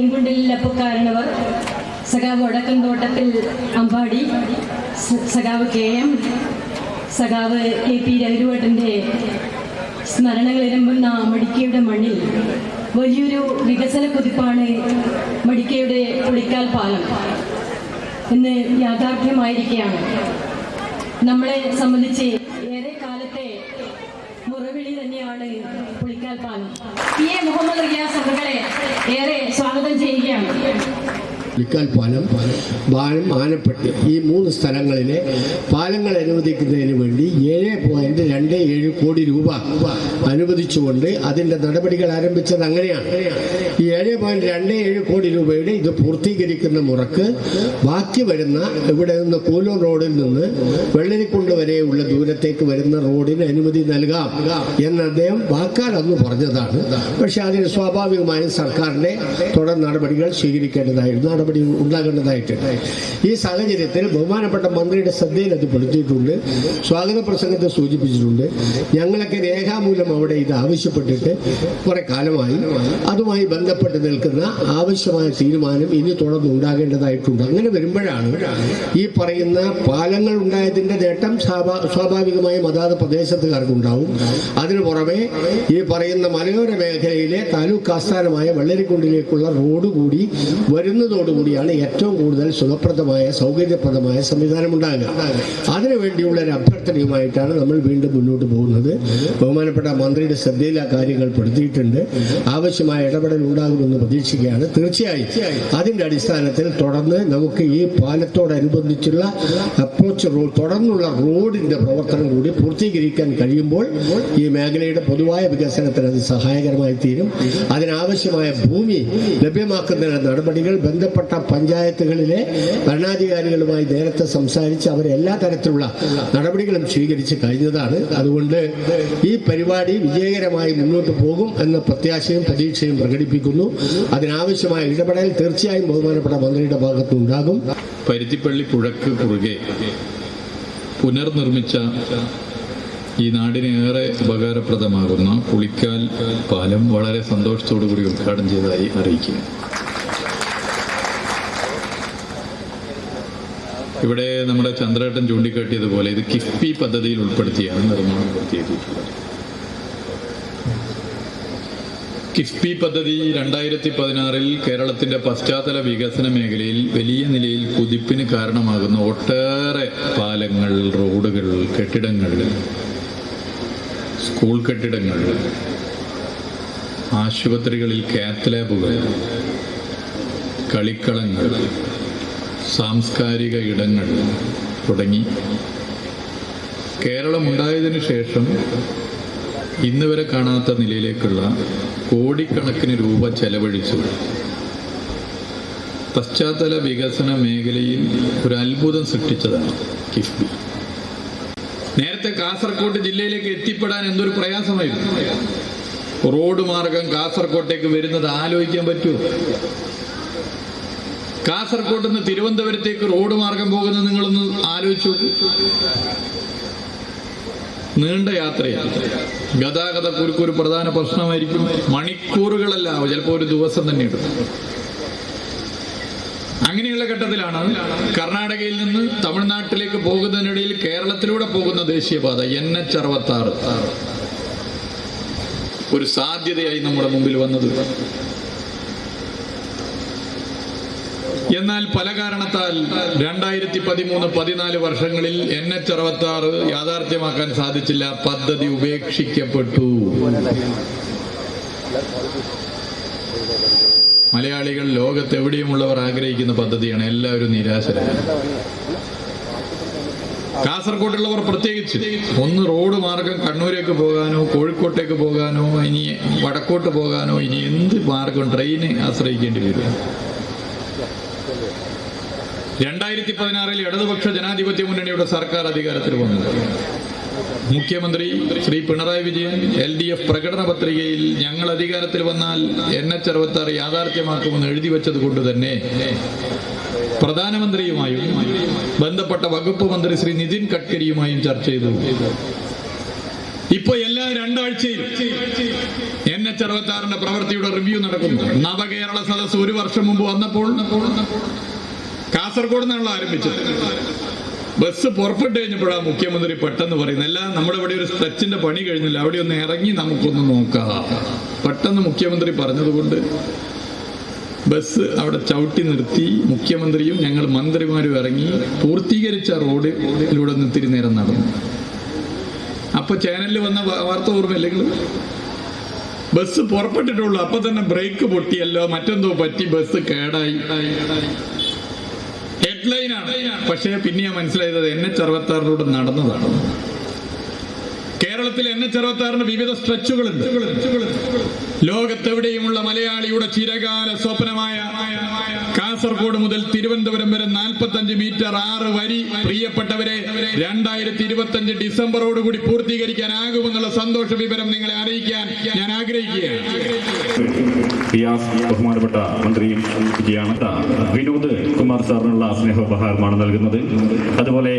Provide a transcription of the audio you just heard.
പെൺകുണ്ടിൽ സഖാവ് സഖാവ് വടക്കൻതോട്ടത്തിൽ അമ്പാടി സഖാവ് കെ എം സഖാവ് എ പി രവിരുവട്ടന്റെ സ്മരണകളിരമ്പുന്ന മടിക്കയുടെ മണ്ണിൽ വലിയൊരു വികസന കുതിപ്പാണ് മടിക്കയുടെ പുളിക്കാൽ പാലം. എന്ന് യാഥാർത്ഥ്യമായിരിക്കുകയാണ്. നമ്മളെ സംബന്ധിച്ച് ഏറെ കാലത്തെ മുറവിളി തന്നെയാണ് പുളിക്കാൽ പാലം. പി എ മുഹമ്മദ് റിയാസ് അവരുടെ പുലിക്കാൽ പാലം പാലം ആനപ്പെട്ടി ഈ മൂന്ന് സ്ഥലങ്ങളിലെ പാലങ്ങൾ അനുവദിക്കുന്നതിന് വേണ്ടി ഏഴ് പോയിന്റ് രണ്ട് ഏഴ് കോടി രൂപ അനുവദിച്ചുകൊണ്ട് അതിന്റെ നടപടികൾ ആരംഭിച്ചത് അങ്ങനെയാണ്. ഈ ഏഴ് പോയിന്റ് രണ്ട് ഏഴ് കോടി രൂപയുടെ ഇത് പൂർത്തീകരിക്കുന്ന മുറക്ക് ബാക്കി വരുന്ന ഇവിടെ നിന്ന് കൂലൂർ റോഡിൽ നിന്ന് വെള്ളരിക്കുണ്ട് വരെയുള്ള ദൂരത്തേക്ക് വരുന്ന റോഡിന് അനുമതി നൽകാം എന്ന് അദ്ദേഹം വാക്കാൽ അന്ന് പറഞ്ഞതാണ്. പക്ഷെ അതിന് സ്വാഭാവികമായും സർക്കാരിന്റെ തുടർ നടപടികൾ സ്വീകരിക്കേണ്ടതായിരുന്നു. നടപടി ഉണ്ടാകേണ്ടതായിട്ടുണ്ട് ഈ സാഹചര്യത്തിൽ ബഹുമാനപ്പെട്ട മന്ത്രിയുടെ ശ്രദ്ധയിൽ അത് പെടുത്തിയിട്ടുണ്ട്. സ്വാഗത പ്രസംഗത്തെ സൂചിപ്പിച്ചിട്ടുണ്ട്. ഞങ്ങളൊക്കെ രേഖാമൂലം അവിടെ ഇത് ആവശ്യപ്പെട്ടിട്ട് കുറെ കാലമായി അതുമായി ബന്ധപ്പെട്ട് നിൽക്കുന്ന ആവശ്യമായ തീരുമാനം ഇനി തുടർന്ന് ഉണ്ടാകേണ്ടതായിട്ടുണ്ട്. അങ്ങനെ വരുമ്പോഴാണ് ഈ പറയുന്ന പാലങ്ങൾ ഉണ്ടായതിന്റെ നേട്ടം സ്വാഭാവികമായി അതാത് പ്രദേശത്തുകാർക്കുണ്ടാവും. അതിനു പുറമെ ഈ പറയുന്ന മലയോര മേഖലയിലെ താലൂക്ക് ആസ്ഥാനമായ വെള്ളരിക്കുണ്ടിലേക്കുള്ള റോഡ് കൂടി വരുന്നതോടുകൂടിയാണ് ഏറ്റവും കൂടുതൽ സുഖപ്രദമായ സൗകര്യപ്രദമായ സംവിധാനം ഉണ്ടാകുക അതിനുവേണ്ടിയുള്ള ഒരു അഭ്യർത്ഥനയുമായിട്ടാണ് നമ്മൾ വീണ്ടും മുന്നോട്ട് പോകുന്നത്. ബഹുമാനപ്പെട്ട മന്ത്രിയുടെ ശ്രദ്ധയിൽ ആ കാര്യങ്ങൾ പെടുത്തിയിട്ടുണ്ട്. ആവശ്യമായ ഇടപെടൽ ഉണ്ടാകുമെന്ന് പ്രതീക്ഷിക്കുകയാണ്. തീർച്ചയായും അതിന്റെ അടിസ്ഥാനത്തിൽ തുടർന്ന് നമുക്ക് ഈ പാലത്തോടനുബന്ധിച്ചുള്ള അപ്രോച്ച് റോഡ് തുടർന്നുള്ള റോഡിന്റെ പ്രവർത്തനം കൂടി പൂർത്തീകരിക്കാൻ കഴിയുമ്പോൾ ഈ മേഖലയുടെ പൊതുവായ വികസനത്തിന് അത് സഹായകരമായി തീരും. അതിനാവശ്യമായ ഭൂമി ലഭ്യമാക്കുന്നതിനുള്ള നടപടികൾ ബന്ധപ്പെട്ട പഞ്ചായത്തുകളിലെ ഭരണാധികാരികളുമായി നേരത്തെ സംസാരിച്ച് അവർ എല്ലാ തരത്തിലുള്ള നടപടികളും സ്വീകരിച്ച് കഴിഞ്ഞതാണ്. അതുകൊണ്ട് ഈ പരിപാടി വിജയകരമായി മുന്നോട്ട് പോകും എന്ന പ്രത്യാശയും പ്രതീക്ഷയും പ്രകടിപ്പിക്കുന്നു. അതിനാവശ്യമായ ഇടപെടൽ തീർച്ചയായും ബഹുമാനപ്പെട്ട മന്ത്രിയുടെ ഭാഗത്തുണ്ടാകും പരുത്തിപ്പള്ളി പുഴക്ക് കുറുകെ പുനർനിർമ്മിച്ച ഈ നാടിന് ഏറെ ഉപകാരപ്രദമാകുന്ന പുളിക്കാൽ പാലം വളരെ സന്തോഷത്തോടു കൂടി ഉദ്ഘാടനം ചെയ്തതായി അറിയിക്കുന്നു. ഇവിടെ നമ്മുടെ ചന്ദ്രേട്ടൻ ചൂണ്ടിക്കാട്ടിയതുപോലെ ഇത് കിഫ്ബി പദ്ധതിയിൽ ഉൾപ്പെടുത്തിയാണ് നിർമ്മാണം പൂർത്തിയാക്കിയിട്ടുള്ളത്. കിഫ്ബി പദ്ധതി രണ്ടായിരത്തി പതിനാറിൽ കേരളത്തിന്റെ പശ്ചാത്തല വികസന മേഖലയിൽ വലിയ നിലയിൽ കുതിപ്പിന് കാരണമാകുന്ന ഒട്ടേറെ പാലങ്ങൾ റോഡുകൾ കെട്ടിടങ്ങൾ സ്കൂൾ കെട്ടിടങ്ങൾ ആശുപത്രികളിൽ കാത്ത് ലാബുകൾ കളിക്കളങ്ങൾ സാംസ്കാരിക ഇടങ്ങൾ തുടങ്ങി. കേരളം ഉണ്ടായതിനു ശേഷം ഇന്ന് വരെ കാണാത്ത നിലയിലേക്കുള്ള കോടിക്കണക്കിന് രൂപ ചെലവഴിച്ചു. പശ്ചാത്തല വികസന മേഖലയിൽ ഒരു അത്ഭുതം സൃഷ്ടിച്ചതാണ് കിഫ്ബി. നേരത്തെ കാസർഗോഡ് ജില്ലയിലേക്ക് എത്തിപ്പെടാൻ എന്തൊരു പ്രയാസമായിരുന്നു? റോഡ് മാർഗം കാസർഗോട്ടേക്ക് വരുന്നത് ആലോചിക്കാൻ പറ്റുമോ? കാസർഗോഡ് നിന്ന് തിരുവനന്തപുരത്തേക്ക് റോഡ് മാർഗം പോകുന്നത് നിങ്ങളൊന്ന് ആലോചിച്ചു നീണ്ട യാത്രയാണ് ഗതാഗത കുരുക്ക് ഒരു പ്രധാന പ്രശ്നമായിരിക്കും. മണിക്കൂറുകളല്ല ചിലപ്പോൾ ഒരു ദിവസം തന്നെ എടുക്കും. അങ്ങനെയുള്ള ഘട്ടത്തിലാണ് കർണാടകയിൽ നിന്ന് തമിഴ്നാട്ടിലേക്ക് പോകുന്നതിനിടയിൽ കേരളത്തിലൂടെ പോകുന്ന ദേശീയപാത എൻ എച്ച് അറുപത്തി ആറ് ഒരു സാധ്യതയായി നമ്മുടെ മുമ്പിൽ വന്നത്. എന്നാൽ പല കാരണത്താൽ രണ്ടായിരത്തി പതിമൂന്ന് പതിനാല് വർഷങ്ങളിൽ എൻ എച്ച് അറുപത്തി ആറ് യാഥാർത്ഥ്യമാക്കാൻ സാധിച്ചില്ല. പദ്ധതി ഉപേക്ഷിക്കപ്പെട്ടു. മലയാളികൾ ലോകത്ത് ലോകത്തെവിടെയുമുള്ളവർ ആഗ്രഹിക്കുന്ന പദ്ധതിയാണ്? എല്ലാവരും നിരാശരാണ് കാസർഗോട്ടുള്ളവർ പ്രത്യേകിച്ച് ഒന്ന് റോഡ് മാർഗം കണ്ണൂരേക്ക് പോകാനോ കോഴിക്കോട്ടേക്ക് പോകാനോ ഇനി വടക്കോട്ട് പോകാനോ ഇനി എന്ത് മാർഗം? ട്രെയിനെ ആശ്രയിക്കേണ്ടി വരും. രണ്ടായിരത്തി പതിനാറിൽ ഇടതുപക്ഷ ജനാധിപത്യ മുന്നണിയുടെ സർക്കാർ അധികാരത്തിൽ വന്നു. മുഖ്യമന്ത്രി Sree Pinarayi Vijayan L D F പ്രകടന പത്രികയിൽ ഞങ്ങൾ അധികാരത്തിൽ വന്നാൽ എൻ എച്ച് അറുപത്താറ് യാഥാർത്ഥ്യമാക്കുമെന്ന് എഴുതി വെച്ചത് കൊണ്ട് തന്നെ പ്രധാനമന്ത്രിയുമായും ബന്ധപ്പെട്ട വകുപ്പ് മന്ത്രി ശ്രീ നിതിൻ ഗഡ്കരിയുമായും ചർച്ച ചെയ്തു. ഇപ്പൊ എല്ലാ രണ്ടാഴ്ചയും എൻ എച്ച് അറുപത്തി ആറിന്റെ പ്രവൃത്തിയുടെ റിവ്യൂ നടക്കുന്നു. നവകേരള സദസ് ഒരു വർഷം മുമ്പ് വന്നപ്പോൾ കാസർഗോഡ് നിന്നാണല്ലോ ആരംഭിച്ചത്. ബസ് പുറപ്പെട്ട് കഴിഞ്ഞപ്പോഴാണ് മുഖ്യമന്ത്രി പെട്ടെന്ന് പറയുന്നത് എല്ലാം നമ്മുടെ ഇവിടെ ഒരു സ്ട്രെച്ചിന്റെ പണി കഴിഞ്ഞില്ല അവിടെ ഒന്ന് ഇറങ്ങി നമുക്കൊന്ന് നോക്കാം. പെട്ടെന്ന് മുഖ്യമന്ത്രി പറഞ്ഞതുകൊണ്ട് ബസ് അവിടെ ചവിട്ടി നിർത്തി മുഖ്യമന്ത്രിയും ഞങ്ങൾ മന്ത്രിമാരും ഇറങ്ങി പൂർത്തീകരിച്ച റോഡിലൂടെ ഒന്ന് ഇത്തിരി നേരം നടന്നു. അപ്പൊ ചാനലിൽ വന്ന വാർത്ത ഓർമ്മയില്ലേ ബസ് പുറപ്പെട്ടിട്ടുള്ളൂ. അപ്പൊ തന്നെ ബ്രേക്ക് പൊട്ടിയല്ലോ. മറ്റെന്തോ പറ്റി. ബസ് കേടായി. ഹെഡ്ലൈനാണ് പക്ഷേ ഞാൻ മനസ്സിലായത് എൻ എച്ച് അറുപത്താറിലൂടെ നടന്നതാണ്. കേരളത്തിൽ എൻ എച്ച് അറുപത്താറിന് വിവിധ സ്ട്രെച്ചുകളുണ്ട് ലോകത്തെവിടെയുമുള്ള മലയാളിയുടെ ചിരകാല സ്വപ്നമായ കാസർഗോഡ് മുതൽ തിരുവനന്തപുരം വരെ നാൽപ്പത്തഞ്ച് മീറ്റർ ആറ് വരി. പ്രിയപ്പെട്ടവരെ രണ്ടായിരത്തി ഇരുപത്തി അഞ്ച് ഡിസംബറോടുകൂടി പൂർത്തീകരിക്കാനാകുമെന്നുള്ള സന്തോഷ വിവരം നിങ്ങളെ അറിയിക്കാൻ ഞാൻ ആഗ്രഹിക്കുകയാണ്. ബഹുമാനപ്പെട്ട മന്ത്രിയും വിനോദ് കുമാർ സാറിനുള്ള സ്നേഹോപഹാരമാണ് നൽകുന്നത്. അതുപോലെ